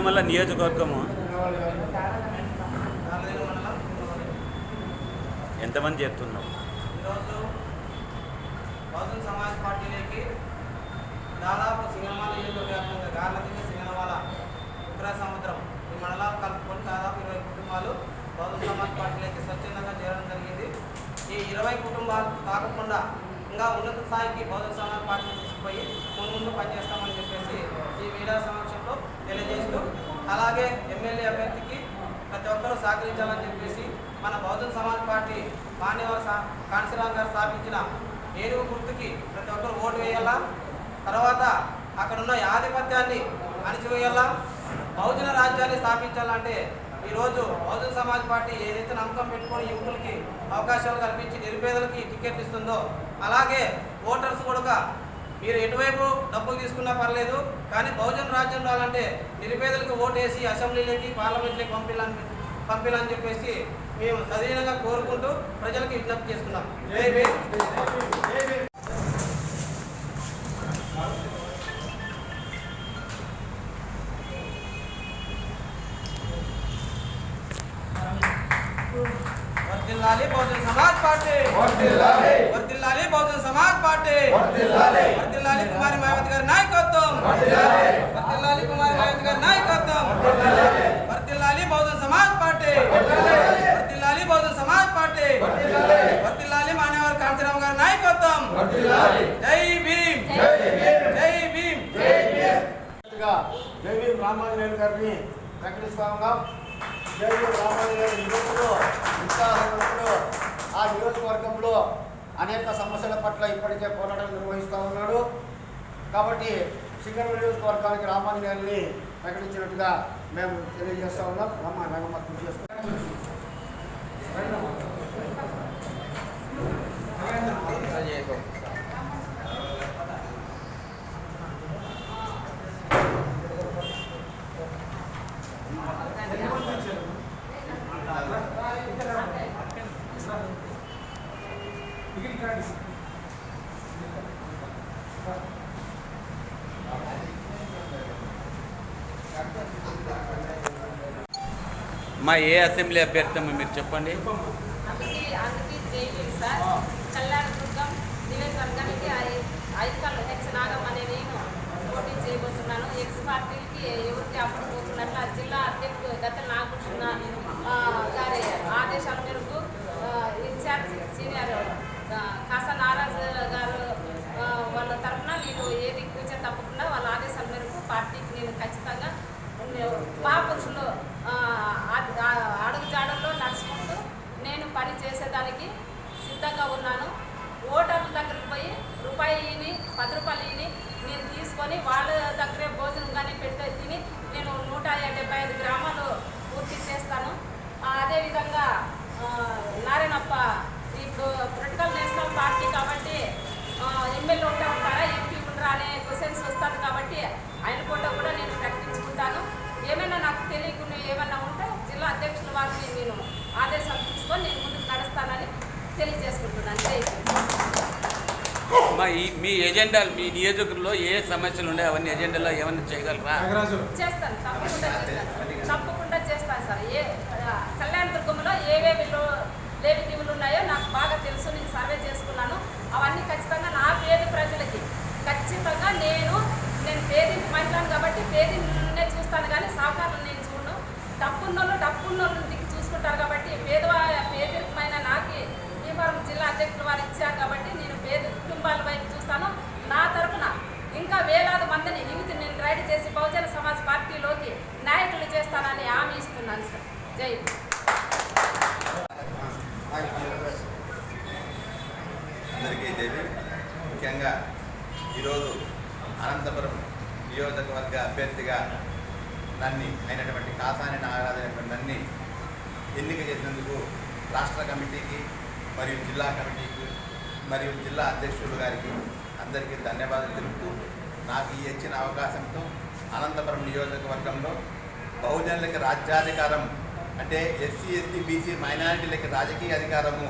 సిరిమల్ల నియోజకవర్గము. మండలం ఎంతమంది చేరుతున్నావు ఈరోజు బహుజన్ సమాజ్ పార్టీలోకి దాదాపు సింగనమాల నియోజకవర్గంగా గార్లదింగ సింగనమాల ఉగ్ర సముద్రం ఈ మండలాలు కలుపుకొని దాదాపు ఇరవై కుటుంబాలు బహుజన్ సమాజ్ పార్టీలోకి స్వచ్ఛందంగా చేరడం జరిగింది. ఈ ఇరవై కుటుంబాలు కాకుండా ఇంకా ఉన్నత స్థాయికి బహుజన్ సమాజ్ పార్టీ తీసుకుపోయి ముందు ముందు పనిచేస్తామని చెప్పేసి ఈ మీడియా సమక్షంలో తెలియజేస్తూ అలాగే ఎమ్మెల్యే అభ్యర్థికి ప్రతి ఒక్కరూ సహకరించాలని చెప్పేసి మన బహుజన్ సమాజ్ పార్టీ మాన్యవర్ సా గారు స్థాపించిన ఏనుగు గుర్తుకి ప్రతి ఒక్కరు ఓటు వేయాలా? తర్వాత అక్కడ ఉన్న ఆధిపత్యాన్ని అణిచివేయాలా? బహుజన రాజ్యాన్ని స్థాపించాలంటే ఈరోజు బహుజన సమాజ్ పార్టీ ఏదైతే నమ్మకం పెట్టుకొని యువకులకి అవకాశాలు కల్పించి నిరుపేదలకి టికెట్ ఇస్తుందో అలాగే ఓటర్స్ కూడా మీరు ఎటువైపు డబ్బులు తీసుకున్నా పర్లేదు కానీ బహుజన రాజ్యం రావాలంటే నిరుపేదలకు ఓటు వేసి అసెంబ్లీలోకి పార్లమెంట్లోకి పంపించాలని పంపించాలని చెప్పేసి మేము సదీనంగా కోరుకుంటూ ప్రజలకు విజ్ఞప్తి చేస్తున్నాం జై భీమ్ వర్ధిల్లాలి బహుజన సమాజ్ పార్టీ వర్ధిల్లాలి. వర్ధిల్లాలి బహుజన సమాజ్ పార్టీ వర్ధిల్లాలి. వర్ధిల్లాలి కుమారి మాయావతి గారి నాయకత్వం వర్ధిల్లాలి. వర్ధిల్లాలి కుమారి గారి నాయకత్వం వర్ధిల్లాలి. బహుజన సమాజ్ పార్టీ వర్ధిల్లాలి. బహుజన సమాజ్ పార్టీ వర్ధిల్లాలి. మాన్యవర్ కాంతిరామ్ గారి నాయకత్వం జై భీమ్ జై భీమ్. జై భీమ్ రామాంజనేయులు గారిని ప్రకటిస్తాముగా ఉన్నాం జైవీ రామాంజనేయులు యువకులు ఉత్సాహవంతులు ఆ నియోజకవర్గంలో అనేక సమస్యల పట్ల ఇప్పటికే పోరాటం నిర్వహిస్తూ ఉన్నాడు కాబట్టి సింగర్ నియోజకవర్గానికి రామాంజనేయుల్ని ప్రకటించినట్టుగా మేము తెలియజేస్తా ఉన్నాం. రమ్మ రంగమ్మ కృషి మా ఏ అసెంబ్లీ అభ్యర్థి అమ్మ మీరు చెప్పండి? సార్. ఐ- ఐదు నాగం నేను పోటీ చేయబోతున్నాను. ఎక్స్ పార్టీలకి ఎవరికి అప్పుడు పోతున్నట్లు ఆ జిల్లా అధ్యక్షుడు గత నాగకృష్ణ ఆ, గారి ఆదేశాల మేరకు ఆ, ఇన్ఛార్జ్ సీనియర్ ఆ, కాసా నారాజ్ గారు ఆ, వాళ్ళ తరఫున నేను ఏది కూర్చో తప్పకుండా వాళ్ళ ఆదేశాల మేరకు పార్టీకి నేను ఖచ్చితంగా మహాపురుషులు ఆ, ఆ- ఆ- అడుగు జాడల్లో నడుచుకుంటూ నేను పని చేసేదానికి సిద్ధంగా ఉన్నాను ఓటర్ల దగ్గరికి పోయి రూపాయి ఇని పది రూపాయలు ఇని నేను తీసుకొని వాళ్ళ దగ్గరే భోజనం కానీ పెడితే తిని నేను నూట డెబ్బై ఐదు గ్రామాలు పూర్తి చేస్తాను ఆ, అదేవిధంగా ఆ, నారాయణప్ప ఇప్పుడు పొలిటికల్ నేషనల్ పార్టీ కాబట్టి ఎమ్మెల్యే ఉంటే ఉంటారా ఎంపీ ఉండరా అనే క్వశ్చన్స్ వస్తుంది కాబట్టి ఆయన పూట కూడా నేను ప్రకటించుకుంటాను ఏమైనా నాకు తెలియకుండా ఏమైనా ఉంటే జిల్లా అధ్యక్షుల వారిని నేను ఆదేశాలు తీసుకొని నేను ముందుకు నడుస్తానని తెలియజేసుకుంటున్నాను జై హింద్. మా ఈ మీ ఎజెండాలు మీ నియోజకవర్గంలో ఏ సమస్యలు ఉన్నాయి అవన్నీ ఎజెండాలో ఏమైనా చేయగలరా? చేస్తాను. తప్పకుండా చేస్తాను తప్పకుండా చేస్తాను సార్. ఏ ఆ, కళ్యాణ దుర్గంలో ఏవేవి లో లేవి దీవులు ఉన్నాయో నాకు బాగా తెలుసు నేను సర్వే చేసుకున్నాను అవన్నీ ఖచ్చితంగా నా పేద ప్రజలకి ఖచ్చితంగా నేను నేను పేది మహిళను కాబట్టి పేదినే చూస్తాను కానీ సాకారం నేను చూడను డబ్బున్నోళ్ళు డబ్బున్నోళ్ళు దిక్కు చూసుకుంటారు కాబట్టి పేదవా పేదరికమైన నాకు భీమవరం జిల్లా అధ్యక్షులు వారు ఇచ్చారు కాబట్టి నేను పేద కుటుంబాల వైపు చూస్తాను నా తరపున ఇంకా వేలాది మందిని యూత్ నేను రైడ్ చేసి బహుజన సమాజ్ పార్టీలోకి నాయకులు చేస్తానని హామీ ఇస్తున్నాను సార్ జై హింద్. అందరికీ దేవి ముఖ్యంగా ఈరోజు అనంతపురం నియోజకవర్గ అభ్యర్థిగా నన్ని అయినటువంటి కాసాని నాగరాజు అయినటువంటి నన్ని ఎన్నిక చేసినందుకు రాష్ట్ర కమిటీకి మరియు జిల్లా కమిటీకి మరియు జిల్లా అధ్యక్షులు గారికి అందరికీ ధన్యవాదాలు తెలుపుతూ నాకు ఈ ఇచ్చిన అవకాశంతో అనంతపురం నియోజకవర్గంలో బహుజనులకి రాజ్యాధికారం అంటే ఎస్సీ ఎస్టీ బీసీ మైనారిటీలకి రాజకీయ అధికారము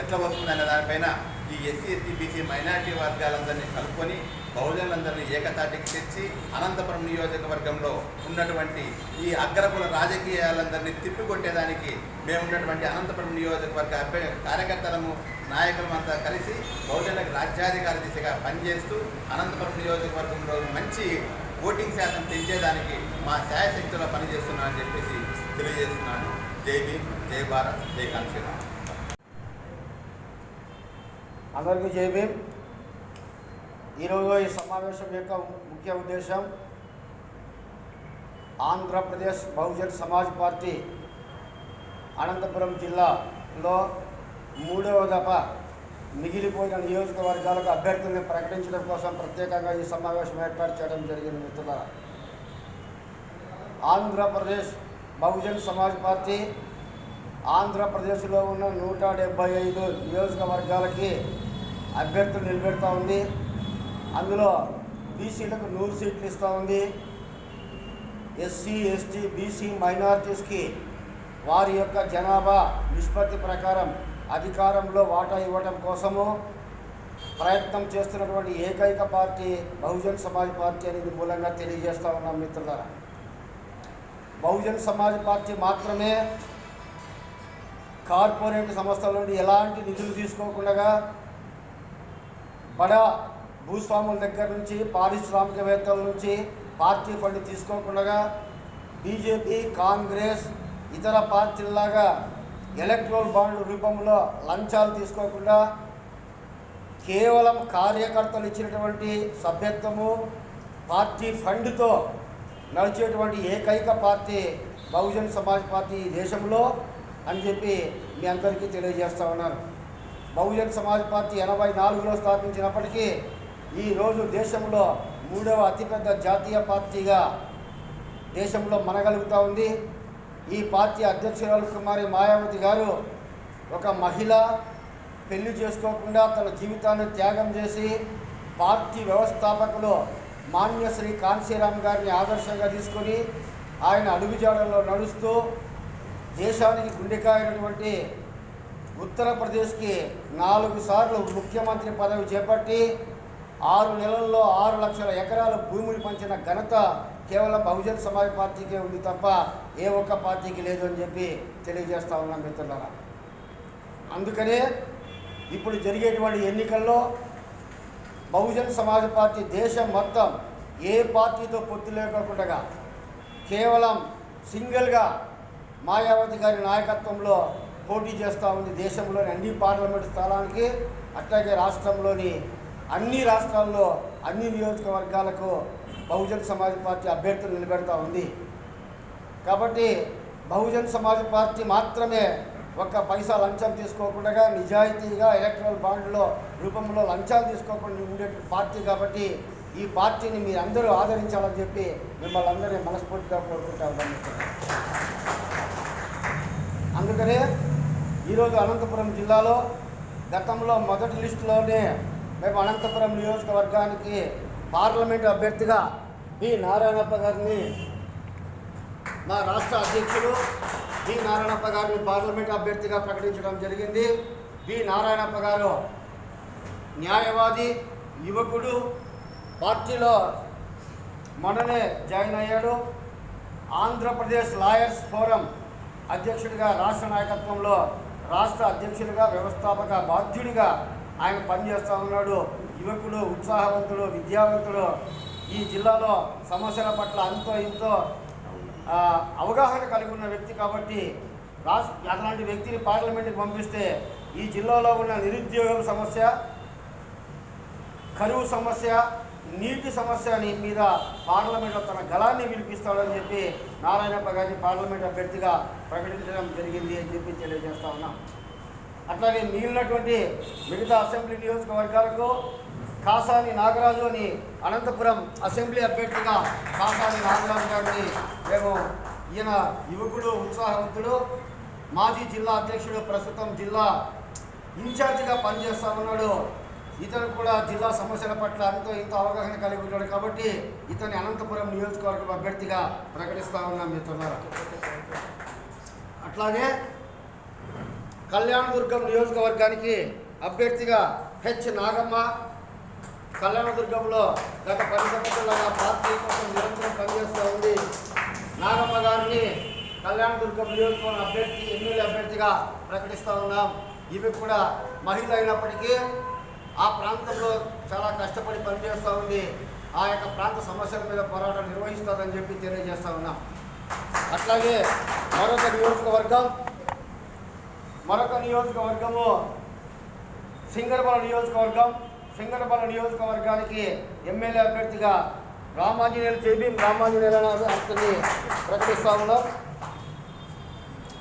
ఎట్లా వస్తుందనే దానిపైన ఈ ఎస్సీ ఎస్టీ బీసీ మైనారిటీ వర్గాలందరినీ కలుపుకొని బహుజనులందరినీ ఏకతాటికి తెచ్చి అనంతపురం నియోజకవర్గంలో ఉన్నటువంటి ఈ అగ్రకుల రాజకీయాలందరినీ తిప్పికొట్టేదానికి మేము ఉన్నటువంటి అనంతపురం నియోజకవర్గ అభ్య కార్యకర్తలము నాయకులమంతా కలిసి బహుజనులకు రాజ్యాధికారి దిశగా పనిచేస్తూ అనంతపురం నియోజకవర్గంలో మంచి ఓటింగ్ శాతం పెంచేదానికి మా శాయశక్తిలో పనిచేస్తున్నామని చెప్పేసి తెలియజేస్తున్నాను. జై భీమ్ జై భారత్ జై కాంక్షీరామ్ అందరికీ జై భీమ్. ఈరోజు ఈ సమావేశం యొక్క ముఖ్య ఉద్దేశం ఆంధ్రప్రదేశ్ బహుజన్ సమాజ్ పార్టీ అనంతపురం జిల్లాలో మూడవ దఫ మిగిలిపోయిన నియోజకవర్గాలకు అభ్యర్థుల్ని ప్రకటించడం కోసం ప్రత్యేకంగా ఈ సమావేశం ఏర్పాటు చేయడం జరిగింది మిత్రులారా. ఆంధ్రప్రదేశ్ బహుజన్ సమాజ్ పార్టీ ఆంధ్రప్రదేశ్లో ఉన్న నూట డెబ్బై ఐదు నియోజకవర్గాలకి అభ్యర్థులు నిలబెడతా ఉంది. అందులో బీసీలకు నూరు సీట్లు ఇస్తూ ఉంది. ఎస్సీ ఎస్టీ బీసీ మైనారిటీస్కి వారి యొక్క జనాభా నిష్పత్తి ప్రకారం అధికారంలో వాటా ఇవ్వడం కోసము ప్రయత్నం చేస్తున్నటువంటి ఏకైక పార్టీ బహుజన్ సమాజ్ పార్టీ అనేది మూలంగా తెలియజేస్తూ ఉన్నాం మిత్రులారా. బహుజన్ సమాజ్ పార్టీ మాత్రమే కార్పొరేట్ సంస్థల నుండి ఎలాంటి నిధులు తీసుకోకుండా బడా భూస్వాముల దగ్గర నుంచి పారిశ్రామికవేత్తల నుంచి పార్టీ ఫండ్ తీసుకోకుండా బీజేపీ కాంగ్రెస్ ఇతర పార్టీల్లాగా ఎలక్ట్రల్ బాండ్ రూపంలో లంచాలు తీసుకోకుండా కేవలం కార్యకర్తలు ఇచ్చినటువంటి సభ్యత్వము పార్టీ ఫండ్తో నడిచేటువంటి ఏకైక పార్టీ బహుజన్ సమాజ్ పార్టీ దేశంలో అని చెప్పి మీ అందరికీ తెలియజేస్తా ఉన్నాను. బహుజన్ సమాజ్ పార్టీ ఎనభై నాలుగులో స్థాపించినప్పటికీ ఈరోజు దేశంలో మూడవ అతిపెద్ద జాతీయ పార్టీగా దేశంలో మనగలుగుతూ ఉంది. ఈ పార్టీ అధ్యక్షురాలు కుమారి మాయావతి గారు ఒక మహిళ పెళ్ళి చేసుకోకుండా తన జీవితాన్ని త్యాగం చేసి పార్టీ వ్యవస్థాపకులు మాన్యశ్రీ కాంశీరామ్ గారిని ఆదర్శంగా తీసుకొని ఆయన అడుగుజాడల్లో నడుస్తూ దేశానికి గుండెకాయనటువంటి ఉత్తరప్రదేశ్కి నాలుగు సార్లు ముఖ్యమంత్రి పదవి చేపట్టి ఆరు నెలల్లో ఆరు లక్షల ఎకరాల భూమిని పంచిన ఘనత కేవలం బహుజన్ సమాజ్ పార్టీకే ఉంది తప్ప ఏ ఒక్క పార్టీకి లేదు అని చెప్పి తెలియజేస్తా ఉన్నాం మిత్రులారా. అందుకనే ఇప్పుడు జరిగేటువంటి ఎన్నికల్లో బహుజన్ సమాజ్ పార్టీ దేశం మొత్తం ఏ పార్టీతో పొత్తు లేకుండా కేవలం సింగిల్గా మాయావతి గారి నాయకత్వంలో పోటీ చేస్తూ ఉంది దేశంలోని అన్ని పార్లమెంట్ స్థానానికి అట్లాగే రాష్ట్రంలోని అన్ని రాష్ట్రాల్లో అన్ని నియోజకవర్గాలకు బహుజన్ సమాజ్ పార్టీ అభ్యర్థులు నిలబెడతా ఉంది. కాబట్టి బహుజన్ సమాజ్ పార్టీ మాత్రమే ఒక్క పైసా లంచం తీసుకోకుండా నిజాయితీగా ఎలక్ట్రల్ బాండ్లో రూపంలో లంచాలు తీసుకోకుండా ఉండే పార్టీ కాబట్టి ఈ పార్టీని మీరు అందరూ ఆదరించాలని చెప్పి మిమ్మల్ని అందరినీ మనస్ఫూర్తిగా కోరుకుంటా అందుకనే ఈరోజు అనంతపురం జిల్లాలో గతంలో మొదటి లిస్టులోనే మేము అనంతపురం నియోజకవర్గానికి పార్లమెంట్ అభ్యర్థిగా బి నారాయణప్ప గారిని మా రాష్ట్ర అధ్యక్షులు బి నారాయణప్ప గారిని పార్లమెంట్ అభ్యర్థిగా ప్రకటించడం జరిగింది. బి నారాయణప్ప గారు న్యాయవాది యువకుడు పార్టీలో మొన్ననే జాయిన్ అయ్యాడు. ఆంధ్రప్రదేశ్ లాయర్స్ ఫోరం అధ్యక్షుడిగా రాష్ట్ర నాయకత్వంలో రాష్ట్ర అధ్యక్షుడిగా వ్యవస్థాపక బాధ్యుడిగా ఆయన పనిచేస్తూ ఉన్నాడు. యువకుడు ఉత్సాహవంతుడు విద్యావంతుడు ఈ జిల్లాలో సమస్యల పట్ల అంతో ఇంతో అవగాహన కలిగి ఉన్న వ్యక్తి కాబట్టి రాష్ట్ర అలాంటి వ్యక్తిని పార్లమెంట్కి పంపిస్తే ఈ జిల్లాలో ఉన్న నిరుద్యోగం సమస్య కరువు సమస్య నీటి సమస్యని మీద పార్లమెంట్లో తన గళాన్ని వినిపిస్తాడని చెప్పి నారాయణప్ప గారిని పార్లమెంట్ అభ్యర్థిగా ప్రకటించడం జరిగింది అని చెప్పి తెలియజేస్తా ఉన్నాం. అట్లాగే మిగిలినటువంటి మిగతా అసెంబ్లీ నియోజకవర్గాలకు కాసాని నాగరాజు అని అనంతపురం అసెంబ్లీ అభ్యర్థిగా కాసాని నాగరాజు గారిని మేము ఈయన యువకుడు ఉత్సాహవంతుడు మాజీ జిల్లా అధ్యక్షుడు ప్రస్తుతం జిల్లా ఇన్ఛార్జిగా పనిచేస్తా ఉన్నాడు ఇతను కూడా జిల్లా సమస్యల పట్ల ఎంతో ఇంత అవగాహన కలిగి ఉన్నాడు కాబట్టి ఇతని అనంతపురం నియోజకవర్గం అభ్యర్థిగా ప్రకటిస్తా ఉన్నాం మిత్రులారా అట్లాగే కళ్యాణదుర్గం నియోజకవర్గానికి అభ్యర్థిగా హెచ్ నాగమ్మ. కళ్యాణదుర్గంలో గత పది సంవత్సరాలుగా పార్టీ కోసం నిరంతరం పనిచేస్తూ ఉంది. నాగమ్మ గారిని కళ్యాణదుర్గం నియోజకవర్గం అభ్యర్థి ఎమ్మెల్యే అభ్యర్థిగా ప్రకటిస్తూ ఉన్నాం. ఈమె కూడా మహిళ అయినప్పటికీ ఆ ప్రాంతంలో చాలా కష్టపడి పనిచేస్తూ ఉంది. ఆ యొక్క ప్రాంత సమస్యల మీద పోరాటం నిర్వహిస్తుందని చెప్పి తెలియజేస్తూ ఉన్నాం. అట్లాగే మరొక నియోజకవర్గం మరొక నియోజకవర్గము సింగరపల నియోజకవర్గం. సింగరపల నియోజకవర్గానికి ఎమ్మెల్యే అభ్యర్థిగా రామాంజనేయులు చేబీ రామాంజనేయులు అని అతన్ని ప్రకటిస్తా ఉన్నాం.